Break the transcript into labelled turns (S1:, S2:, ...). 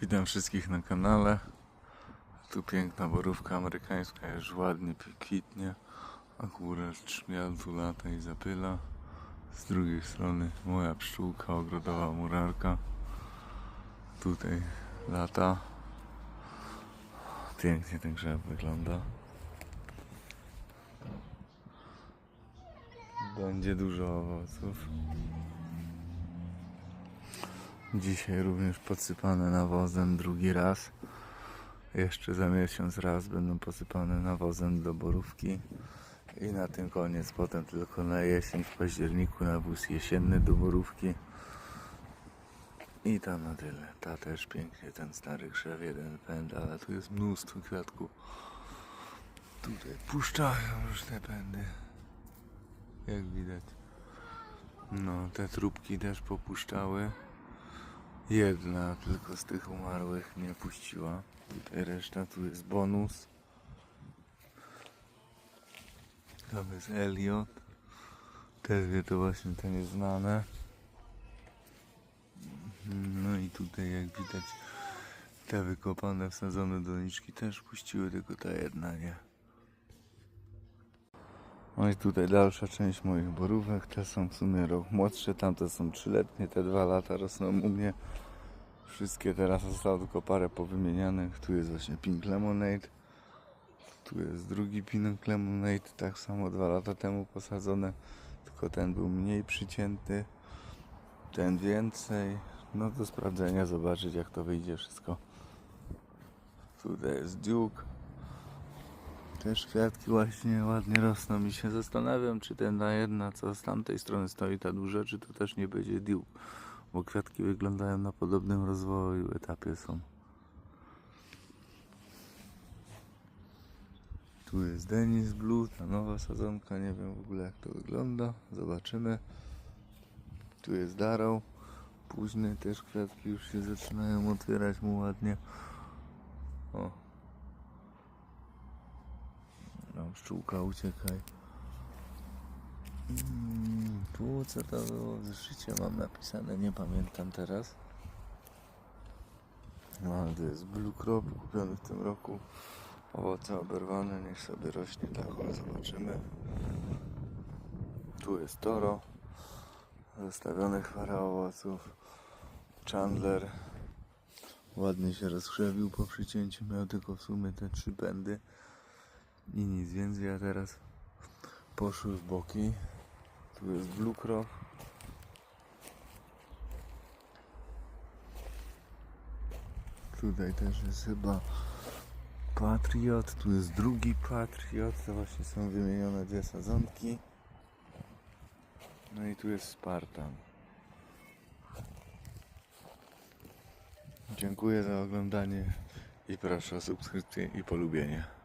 S1: Witam wszystkich na kanale. Tu piękna borówka amerykańska, już ładnie kwitnie. Akurat szmiel tu lata i zapyla. Z drugiej strony moja pszczółka, ogrodowa murarka. Tutaj lata. Pięknie ten wygląda. Będzie dużo owoców. Dzisiaj również podsypane nawozem drugi raz. Jeszcze za miesiąc raz będą posypane nawozem do borówki. I na tym koniec. Potem tylko na jesień, w październiku nawóz jesienny do borówki. I ta na tyle. Ta też pięknie, ten stary krzew, jeden pęd, ale tu jest mnóstwo kwiatków. Tutaj puszczają te pędy. Jak widać. No, te trubki też popuszczały. Jedna tylko z tych umarłych nie puściła. Tutaj reszta, tu jest bonus. Tam jest Elliot. Te dwie to właśnie te nieznane. No i tutaj jak widać te wykopane, wsadzone doniczki też puściły, tylko ta jedna nie. No i tutaj dalsza część moich borówek. Te są w sumie rok młodsze, tamte są trzyletnie, te dwa lata rosną u mnie. Wszystkie teraz zostało tylko parę powymienianych. Tu jest właśnie Pink Lemonade. Tu jest drugi Pink Lemonade, tak samo dwa lata temu posadzone. Tylko ten był mniej przycięty, ten więcej. No do sprawdzenia, zobaczyć jak to wyjdzie wszystko. Tutaj jest Duke. Też kwiatki właśnie ładnie rosną i się zastanawiam, czy ten na jedna, co z tamtej strony stoi, ta duża, czy to też nie będzie Duke. Bo kwiatki wyglądają na podobnym rozwoju, etapie są. Tu jest Denis Blue, ta nowa sadzonka, nie wiem w ogóle jak to wygląda, zobaczymy. Tu jest Darrow, późny też kwiatki już się zaczynają otwierać mu ładnie. O. Pszczółka uciekaj. Mm, tu co to było w zeszycie mam napisane, nie pamiętam teraz. No ale to jest Blue Crop kupiony w tym roku. Owoce oberwane, niech sobie rośnie tak, o, zobaczymy. Tu jest Toro. Zostawionych parę owoców. Chandler. Ładnie się rozkrzewił po przycięciu, miał tylko w sumie te trzy pędy i nic więcej, a teraz poszły w boki. Tu jest Blue Crop. Tutaj też jest chyba Patriot, tu jest drugi Patriot, to właśnie są wymienione dwie sadzonki. No i tu jest Spartan. Dziękuję za oglądanie i proszę o subskrypcję i polubienie.